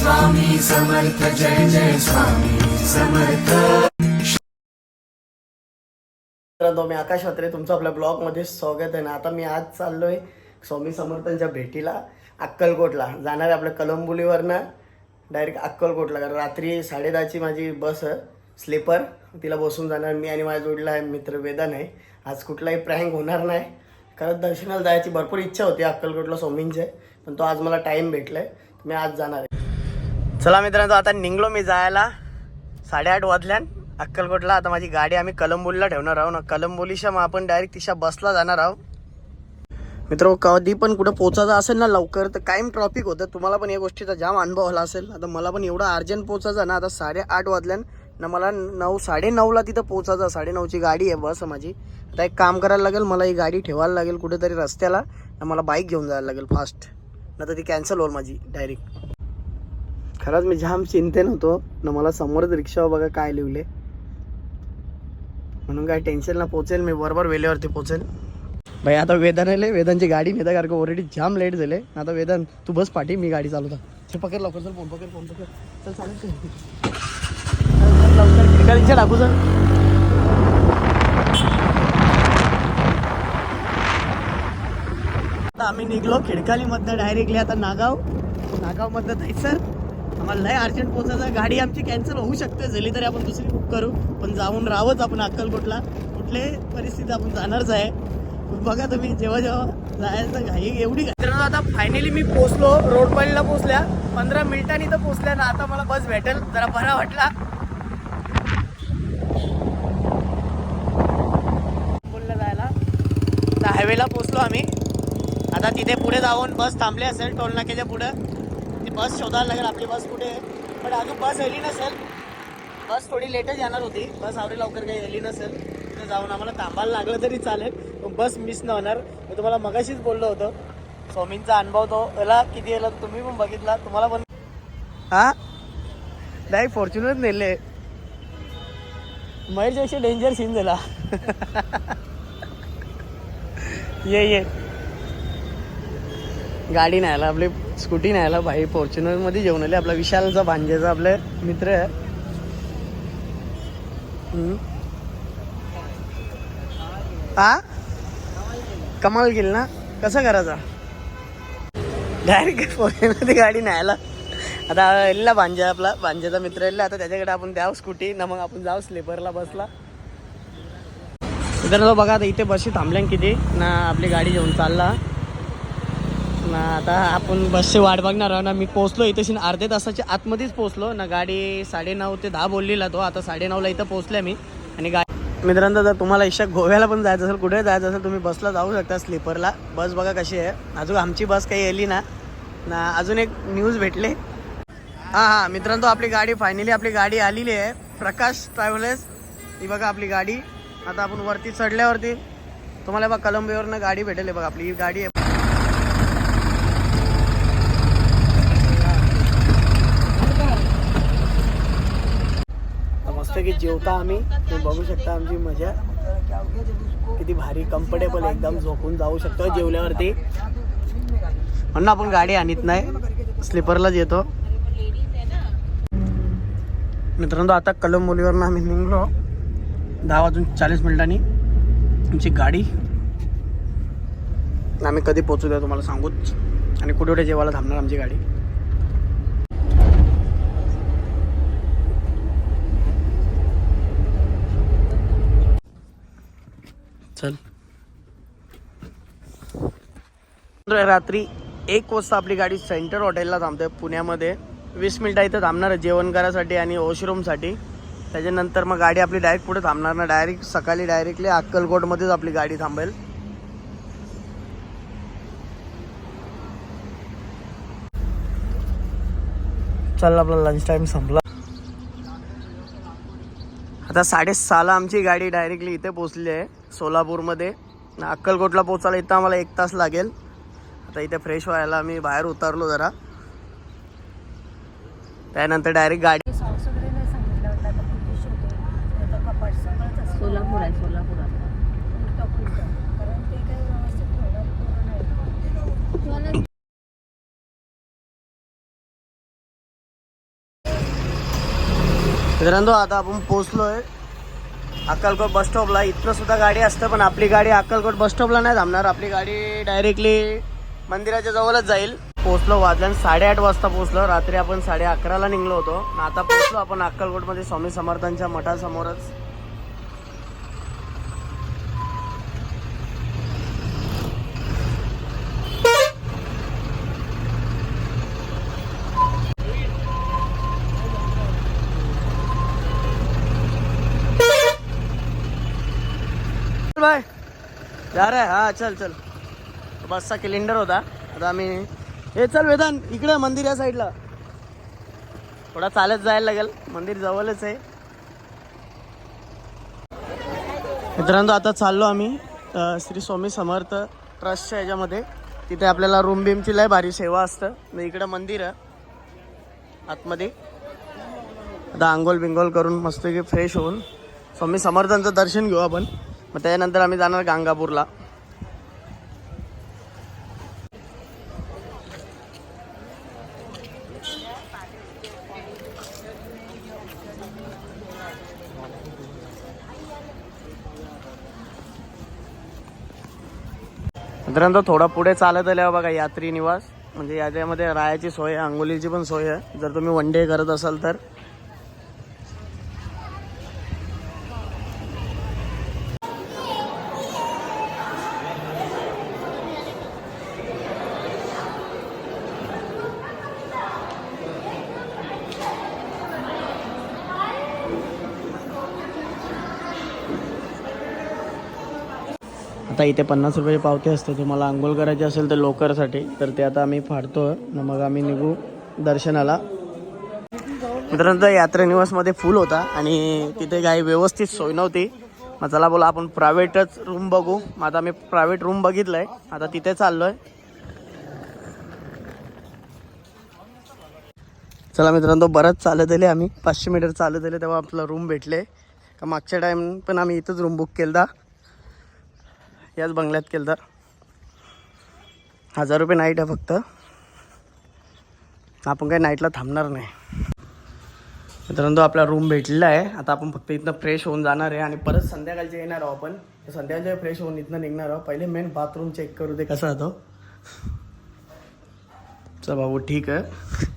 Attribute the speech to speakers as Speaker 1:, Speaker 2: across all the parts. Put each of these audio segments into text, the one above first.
Speaker 1: स्वामी समर्थ जय जय स्वामी समर्थ.
Speaker 2: मित्रांनो मी आकाश वात्रे तुमचं आपल्या ब्लॉगमध्ये स्वागत आहे. ना आता मी आज चाललोय स्वामी समर्थांच्या भेटीला अक्कलकोटला. जाणार आहे आपल्या कलंबुलीवरनं. डायरेक्ट अक्कलकोटला. कारण रात्री साडेदहाची माझी बस स्लीपर. तिला बसून जाणार मी आणि माझ्या जोडीला आहे मित्र वेदन आहे. आज कुठलाही प्रँक होणार नाही. कारण दर्शनाला जायची भरपूर इच्छा होती अक्कलकोटला स्वामींचे. पण तो आज मला टाईम भेटलाय. मी आज जाणार आहे. चला मित्रांनो आता निघलो मी जायला. साडेआठ वाजल्यान अक्कलकोटला. आता माझी गाडी आम्ही कलंबोलीला ठेवणार आहोत. ना कलंबोलीच्या मग आपण डायरेक्ट तिच्या बसला जाणार आहोत. मित्र कधी पण कुठं पोचायचं असेल ना लवकर तर कायम ट्रॉफिक होतं. तुम्हाला पण या गोष्टीचा जाम अनुभव आला असेल. आता मला पण एवढं अर्जंट पोचायचं ना आता साडेआठ वाजल्यान ना मला नऊ साडेनऊला तिथं पोचायचं. साडेनऊची गाडी आहे बस माझी. आता एक काम करायला लागेल मला ही गाडी ठेवायला लागेल कुठेतरी रस्त्याला. ना मला बाईक घेऊन जायला लागेल फास्ट नाही तर ती कॅन्सल होईल माझी डायरेक्ट खरंच मी जाम चिंतेन होतो. ना मला समोरच रिक्षावर बघा काय लिवले म्हणून काय टेन्शन ना पोचेल मी बरोबर वेळेवरती पोचेल. भाई आता वेदन आले वेदनची गाडी नेता कारण ऑलरेडी जाम लेट झाले. आता वेदन तू बस पाठी मी गाडी चालवता. ते पकड लवकर चल फोन पकड फोन पकड. चल चालेल लवकर रिक्षा टाकू सर आता आम्ही निघलो खिडकालीमधनं डायरेक्टली आता नागाव. नागावमधनं जायचं. आम्हाला लय अर्जंट पोचायचं गाडी आमची कॅन्सल होऊ शकते. झाली तरी आपण दुसरी बुक करू. पण जाऊन राहूच आपण अक्कलकोटला. कुठल्याही परिस्थिती आपण जाणारच आहे. बघा तुम्ही जेव्हा जेव्हा जायचं घाई एवढी मित्रांनो, आता फायनली मी पोचलो रोड पोहोचल्या. पोचल्या पंधरा मिनिटांनी तर पोचल्या ना आता मला बस भेटेल. जरा बरा वाटला. बोलला जायला. तर हायवेला पोचलो आम्ही. आता तिथे पुढे जाऊन बस थांबली असेल टोल नाक्याच्या बस शोधायला लागेल आपली बस कुठे आहे. पण अजून बस आली नसेल. बस थोडी लेटच येणार होती. बस आवडी लवकर काही आली नसेल. तिथे जाऊन आम्हाला थांबायला लागलं तरी चालेल. पण बस मिस न होणार. मी तुम्हाला मगाशीच बोललो होतो. स्वामींचा अनुभव तो. याला किती याला तुम्ही पण बघितला. तुम्हाला पण हा? नाही फॉर्च्युनर नेले. महेशपेक्षा डेंजर सीन झाला. ये ये. गाडी न्यायला आपली स्कूटी न्यायला भाई फॉर्च्युनरमध्ये जेवण आले. आपला विशालचा भांजेचा आपले मित्र आहे. हा कमाल गेल ना? कसं करायचा? डायरेक्ट फॉर्च्युनरमध्ये गाडी न्यायला. आता एल्ला भांजा आपला. भांजेचा मित्र एल्ला आता त्याच्याकडे आपण द्याव स्कूटी. ना मग आपण जाऊ स्लीपरला बसला. मित्रांनो बघा आता इथे बसशी थांबल्या किती? ना आपली गाडी घेऊन चालला. ना आता आपण बसची वाट बघणार आहोत ना मी पोहोचलो इथे शिन अर्ध्या तासाच्या आतमध्येच पोहोचलो. ना गाडी साडेनऊ ते दहा बोललेला तो आता साडेनऊला इथं पोहोचल्या मी. आणि गाडी मित्रांनो जर तुम्हाला इच्छा गोव्याला पण जायचं असेल कुठे जायचं असेल तुम्ही बसला जाऊ शकता स्लीपरला. बस बघा कशी आहे. अजून आमची बस काही आली ना. ना अजून एक न्यूज भेटले. हां हां मित्रांनो आपली गाडी फायनली आपली गाडी आलेली आहे. प्रकाश ट्रॅव्हलर्स ही बघा आपली गाडी. आता आपण वरती चढल्यावरती तुम्हाला बघा कलंबीवरनं गाडी भेटेल बघा आपली ही गाडी आहे आता मस्त की जेवता आम्ही तुम्ही बघू शकता आमची मजा. किती भारी कम्फर्टेबल एकदम झोपून जाऊ शकतो जेवल्यावरती. म्हणून आपण गाडी आणत नाही. स्लीपरलाच येतो. मित्रांनो आता कलंबोलीवरनं आम्ही निघलो. दहा वाजून चाळीस मिनिटांनी आमची गाडी. आम्ही कधी पोचू द्या तुम्हाला सांगूच. आणि कुठे कुठे जेवायला थांबणार आमची गाडी. चल. रात्री एक वाजता आपली गाडी सेंटर हॉटेलला थांबते पुण्यामध्ये. वीस मिनटं इथं थांबणार आहे जेवण करायसाठी आणि वॉशरूमसाठी त्याच्यानंतर मग गाडी आपली डायरेक्ट पुढे थांबणार ना डायरेक्ट सकाळी डायरेक्टली अक्कलकोटमध्येच आपली गाडी थांबेल. चल आपला लंच टाईम संपला. आता साडेसहाला आमची गाडी डायरेक्टली इथे पोचली आहे. सोलापूरमध्ये. न अक्कलकोटला पोचायला इथं आम्हाला एक तास लागेल. आता इथे फ्रेश व्हायला आम्ही बाहेर उतरलो जरा. त्यानंतर डायरेक्ट गाडी
Speaker 3: सोलापूर आहे सोलापुरात
Speaker 2: मित्रांनो आता आपण पोहोचलोय. अक्कलकोट बस स्टॉपला इथनं सुद्धा गाडी असतं पण आपली गाडी अक्कलकोट बस स्टॉपला नाही थांबणार. आपली गाडी डायरेक्टली मंदिराच्या जवळच जाईल. पोहोचलो वाजल्यान साडेआठ वाजता पोहोचलो. रात्री आपण साडे अकराला निघलो होतो. आता पोहोचलो आपण अक्कलकोटमध्ये स्वामी समर्थांच्या मठासमोरच चल बाय जा रे हा? चल चल। बसचा सिलेंडर होता। आता आम्ही हे चल वेदान इकडं मंदिर या साईडला थोडा चालत जायला लागेल. मंदिर जवळच आहे. मित्रांनो आता चाललो आम्ही श्री स्वामी समर्थ ट्रस्टच्या याच्यामध्ये. तिथे आपल्याला रूम बीमची लय भारी सेवा असतं. मग म्हणजे इकडं मंदिर आहे. आतमध्ये. आता आंघोळ बिंगोल करून मस्तपैकी फ्रेश होऊन स्वामी समर्थांचं दर्शन घेऊ आपण. मग त्यानंतर आम्ही जाणार गांगापूरला. तो थोडा पुढे चालत आल्यावर बघा यात्री निवास. म्हणजे याच्यामध्ये राहायची सोय आहे आंघोलीची पण सोय आहे. जर तुम्ही वन डे करत असाल तर. आता इथे पन्नास रुपयाची पावती असते तुम्हाला आंघोळ करायची असेल तर लोकरसाठी तर ते आता आम्ही फाडतो आहे मग आम्ही निघू दर्शनाला. मित्रांनो यात्रा निवासमध्ये फुल होता आणि तिथे काही व्यवस्थित सोय नव्हती. मग चला बोला आपण प्रायव्हेटच रूम बघू. मग आता मी प्रायव्हेट रूम बघितलंय. आता तिथे चाललो आहे चला मित्रांनो बरंच चालत आले आम्ही. पाचशे मीटर चालत आले तेव्हा आपला रूम भेटले. का मागच्या टाईम पण आम्ही इथंच रूम बुक केला याच बंगल्यात केलं तर. हजार रुपये नाईट आहे फक्त. आपण काही नाईटला थांबणार नाही. मित्रांनो आपला रूम भेटलेला आहे. आता आपण फक्त इथनं फ्रेश होऊन जाणार आहे आणि परत संध्याकाळचे येणार आहोत आपण. तर संध्याकाळचे फ्रेश होऊन इथनं निघणार आहोत. पहिले मेन बाथरूम चेक करू दे कसा होतो चल भाऊ ठीक आहे.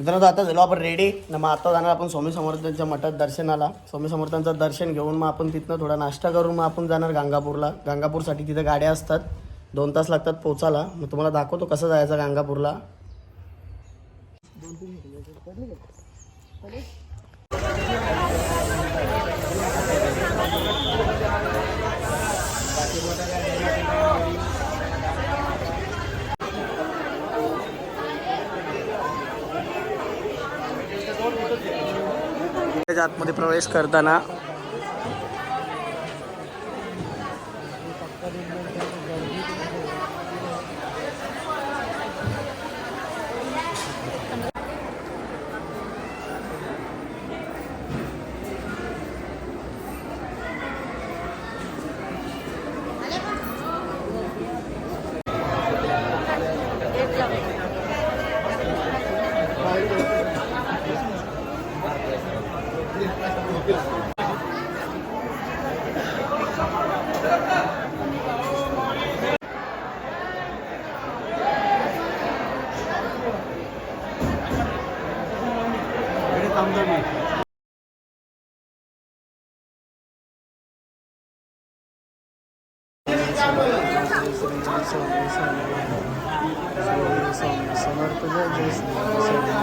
Speaker 2: मित्रांनो आता झालो आपण रेडी ना मग आता जाणार आपण स्वामी समर्थांच्या मठात दर्शनाला. स्वामी समर्थांचं दर्शन घेऊन मग आपण तिथनं थोडा नाश्ता करून मग आपण जाणार गंगापूरला. गांगापूरसाठी तिथे गाड्या असतात. दोन तास लागतात पोचायला मग तुम्हाला दाखवतो कसं जायचं गांगापूरला. आतमध्ये प्रवेश करताना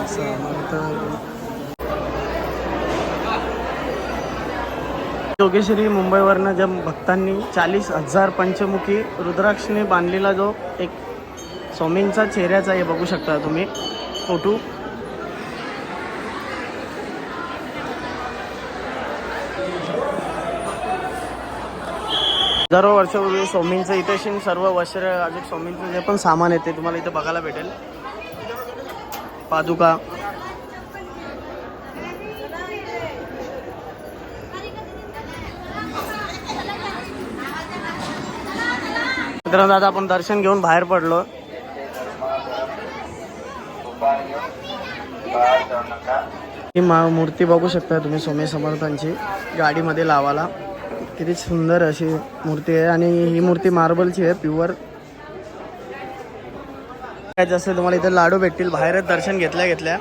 Speaker 2: समर्थ योगेश्वरी मुंबईवरनं ज्या भक्तांनी चाळीस हजार पंचमुखी रुद्राक्षने बांधलेला जो एक स्वामींचा चेहऱ्याचा हे बघू शकता तुम्ही. फोटो. हजारो वर्षापूर्वी स्वामींचं इथे सर्व वस्त्र अजून स्वामींचं जे पण सामान येते तुम्हाला इथे बघायला भेटेल. पादुका. मित्रांनो आता आपण दर्शन घेऊन बाहेर पडलो. ही मा मूर्ती बघू शकता तुम्ही स्वामी समर्थांची गाडीमध्ये लावाला किती सुंदर अशी मूर्ती आहे आणि ही मूर्ती मार्बलची आहे प्युअर काय जसं तुम्हाला इथे लाडू भेटतील बाहेरच दर्शन घेतल्या घेतल्या.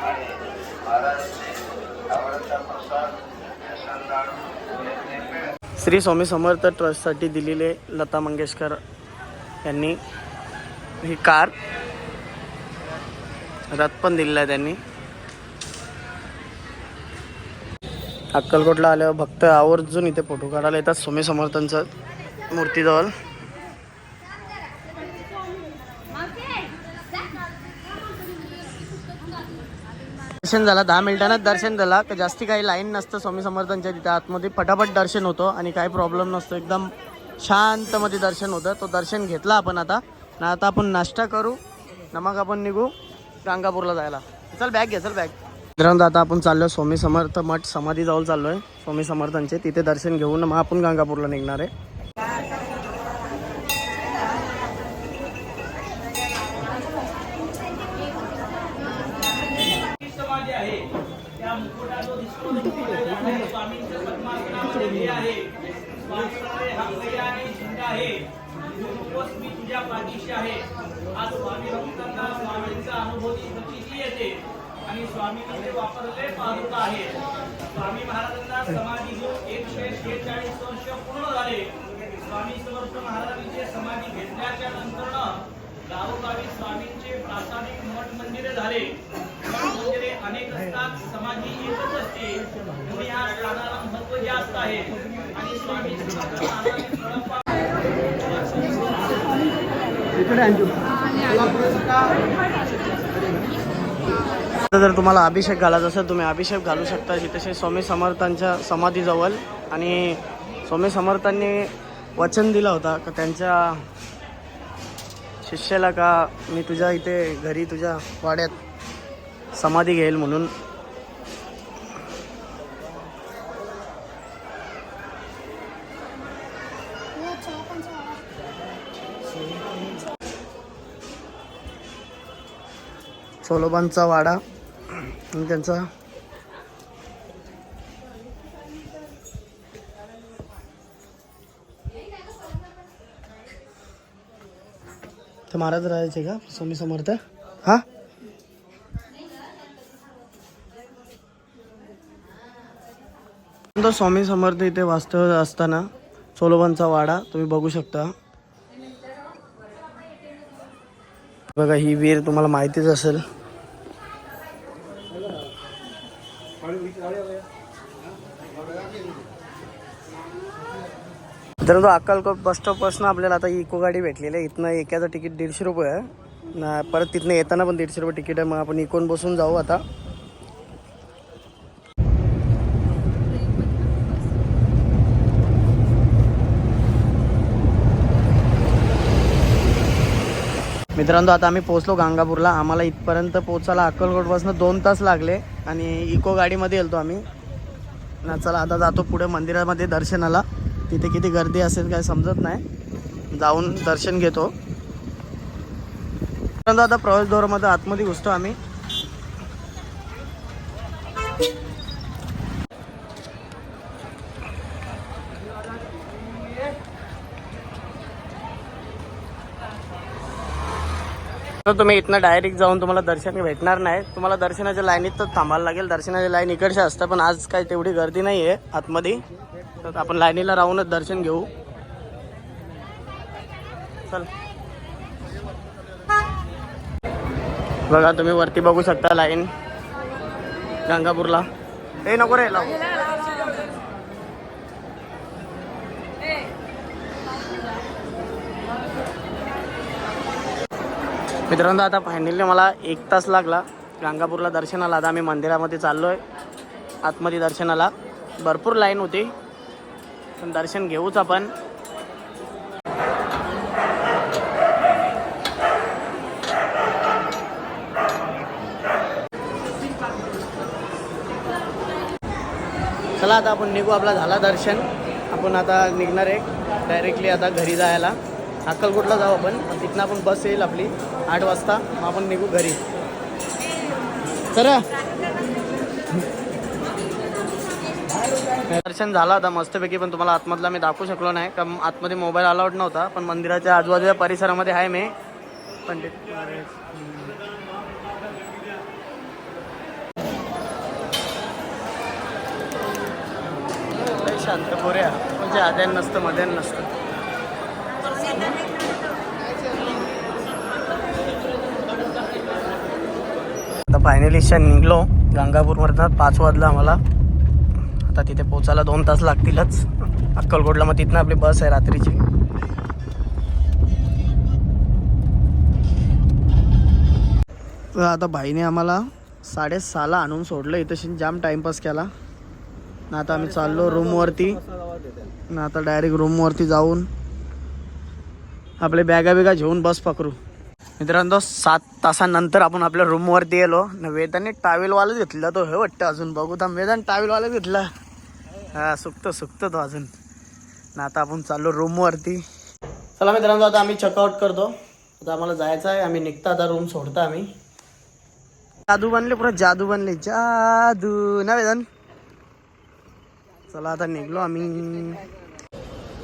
Speaker 2: श्री स्वामी समर्थ ट्रस्टसाठी दिलेले लता मंगेशकर यांनी ही कार रथ पण दिलेला आहे त्यांनी. अक्कलकोटला आल्यावर भक्त आवर्जून इथे फोटो काढायला येतात. स्वामी समर्थांचं मूर्तीजवळ दर्शन झाला दहा मिनिटांनाच दर्शन झाला. का जास्ती काही लाईन नसतं स्वामी समर्थांच्या तिथे. आतमध्ये फटाफट दर्शन होतं आणि काही प्रॉब्लेम नसतो. एकदम शांतमध्ये दर्शन होतं. तो दर्शन घेतला आपण आता. ना आता आपण नाश्ता करू. ना मग आपण निघू. गांगापूरला जायला. चल बॅग घे चल बॅग मित्रांनो आता आपण चाललो स्वामी समर्थ मठ समाधी जवळ चाललोय. स्वामी समर्थांचे तिथे दर्शन घेऊन मग आपण गंगापूरला निघणार आहे.
Speaker 3: आहे आज स्वामी भक्तांना स्वामींचा अनुभूती येते? आणि स्वामींनी ते वापरले पादुका आहे. स्वामी महाराजांना समाधी घेऊन एकशे शेहेचाळीस वर्ष पूर्ण झाले. स्वामी समर्थ महाराजांची समाधी घेतल्याच्या नंतर गावोगावी स्वामींचे प्रासादिक मठ मंदिरे झाले. मंदिरे अनेक असतात समाधी एकच असते. म्हणून या स्थानाला महत्त्व जास्त आहे. आणि स्वामी समर्थ महाराजांनी
Speaker 2: आता जर तुम्हाला अभिषेक घालायचा असेल तुम्ही अभिषेक घालू शकता. तसे स्वामी समर्थांच्या समाधीजवळ आणि स्वामी समर्थांनी वचन दिलं होता का त्यांच्या शिष्याला का मी तुझ्या इथे घरी तुझ्या वाड्यात समाधी घेईल म्हणून. सोलोबांचा वाडा. आणि त्यांचा ते महाराज राहायचे का? स्वामी समर्थ? हा? तो स्वामी समर्थ इथे वास्तव असताना सोलोबांचा वाडा तुम्ही बघू शकता. बघा ही वीर तुम्हाला माहितीच असेल. तर तो अक्कलकोट बस स्टॉपपासून आपल्याला आता इको गाडी भेटलेली आहे. इथनं एकाचं तिकीट दीडशे रुपये आहे. ना परत तिथनं येताना पण दीडशे रुपये तिकीट आहे. मग आपण इकोन बसून जाऊ आता. मित्रांनो आता आम्ही पोहोचलो गांगापूरला. आम्हाला इथपर्यंत पोहोचायला अक्कलकोटपासून दोन तास लागले आणि इको गाडीमध्ये गेलतो आम्ही. ना चला आता जातो पुढे मंदिरामध्ये दर्शनाला. तिथे किती गर्दी असेल काय समजत नाही. जाऊन दर्शन घेतो. मित्रांनो आता प्रवेशद्वारामध्ये आतमध्ये घुसतो आम्ही. तर तुम्ही इथनं डायरेक्ट जाऊन तुम्हाला दर्शन भेटणार नाही. तुम्हाला दर्शनाच्या लाईनीत तर थांबायला लागेल. दर्शनाच्या लाईन इकडच्या असतं पण आज काय तेवढी गर्दी नाही आहे आतमध्ये. तर आपण लाईनीला राहूनच दर्शन घेऊ. चल. बघा तुम्ही वरती बघू शकता लाईन. गंगापूरला. ए नको रे लावू. मित्रांनो आता फायनली मला एक तास लागला. गांगापूरला दर्शनाला. आता आम्ही मंदिरामध्ये चाललो आहे आतमध्ये दर्शनाला. भरपूर लाईन होती. पण दर्शन घेऊच आपण. चला आता आपण निघू. आपला झाला दर्शन. आपण आता निघणार आहे. डायरेक्टली आता घरी जायला. अक्कलकोटला जाऊ आपण. तिथनं आपण बस येईल आपली. आठ वाजता मग आपण निघू घरी. तर दर्शन झालं आता मस्तपैकी पण तुम्हाला आतमधला मी दाखवू शकलो नाही कारण आतमध्ये मोबाईल अलाउड नव्हता पण मंदिराच्या आजूबाजूच्या परिसरामध्ये आहे मी. पंडित शांत पोऱ्या म्हणजे आद्यान नसतं मध्यान नसतं. फायनली निघलो. गंगापूरमधनं पाच वाजला आम्हाला. आता तिथे पोचायला दोन तास लागतीलच. अक्कलकोटला मग तिथनं आपली बस आहे रात्रीची. तर आता भाईने आम्हाला साडेसहाला आणून सोडलं. इथं जाम टाइमपास केला. ना आता आम्ही चाललो रूमवरती. ना आता डायरेक्ट रूमवरती जाऊन आपले बॅगा बिगा घेऊन बस पकडू. मित्रांनो सात तासानंतर आपण आपल्या रूमवरती गेलो. न वेदाने टावेलवालाच घेतला तो हे वाटतं अजून. बघू तर वेदान टावेलवालाच घेतला. हा सुकतो सुकतो तो अजून. ना आता आपण चाललो रूमवरती चला मित्रांनो आता आम्ही चेकआउट करतो. आता आम्हाला जायचं आहे. आम्ही निघता आता रूम सोडता आम्ही. जादू बनले पुरा जादू बनले. जादू. ना वेदन? चला आता निघलो आम्ही.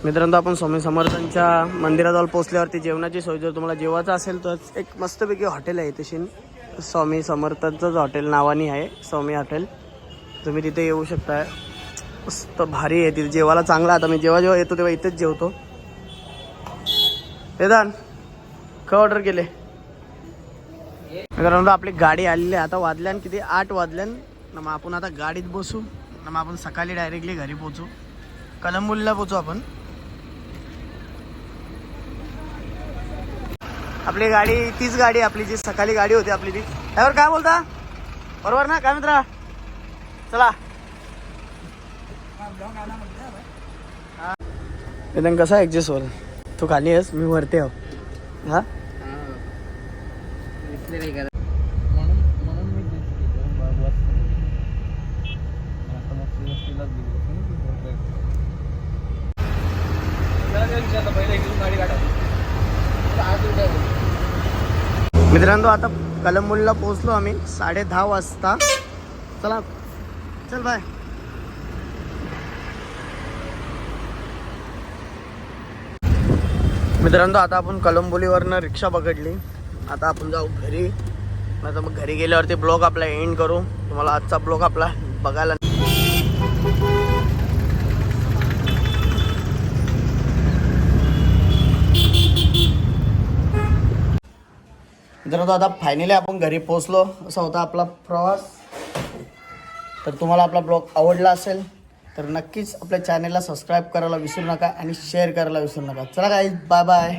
Speaker 2: मित्रांनो आपण स्वामी समर्थांच्या मंदिराजवळ पोहोचल्यावरती जेवणाची सोय जर तुम्हाला जेवायचं असेल तर एक मस्तपैकी हॉटेल आहे तशी स्वामी समर्थांचंच हॉटेल नावाने आहे स्वामी हॉटेल. तुम्ही तिथे येऊ शकता. मस्त भारी आहे तिथे जेवायला चांगला आता मी जेव्हा जेव्हा येतो तेव्हा इथेच जेवतो. वेदान का ऑर्डर केले? मित्रांनो आपली गाडी आलेली आहे. आता वाजल्यान किती? आठ वाजल्यान. ना मग आपण आता गाडीत बसू. ना मग आपण सकाळी डायरेक्टली घरी पोचू कलंबुलीला पोचू आपण. आपली गाडी तीच गाडी आपली जी सकाळी गाडी होती आपली ती. त्यावर काय बोलता? बरोबर ना? काय मित्रा? चला. वेदन कसा ऍडजस्ट होईल तू खाली आहेस मी वरती आहो. हा? मित्रांनो आता कलंबुलीला पोहोचलो आम्ही. साडे दहा वाजता. चला. चल बाय मित्रांनो आता आपण कलंबोलीवरनं रिक्षा पकडली. आता आपण जाऊ घरी. आता मग घरी गेल्यावरती ब्लॉग आपला एंड करू. तुम्हाला आजचा ब्लॉग आपला बघायला जर आता फायनली आपण घरी पोहोचलो. असा होता आपला प्रवास. तर तुम्हाला आपला ब्लॉग आवडला असेल तर नक्कीच आपल्या चॅनेलला सबस्क्राईब करायला विसरू नका आणि शेअर करायला विसरू नका. चला काय बाय बाय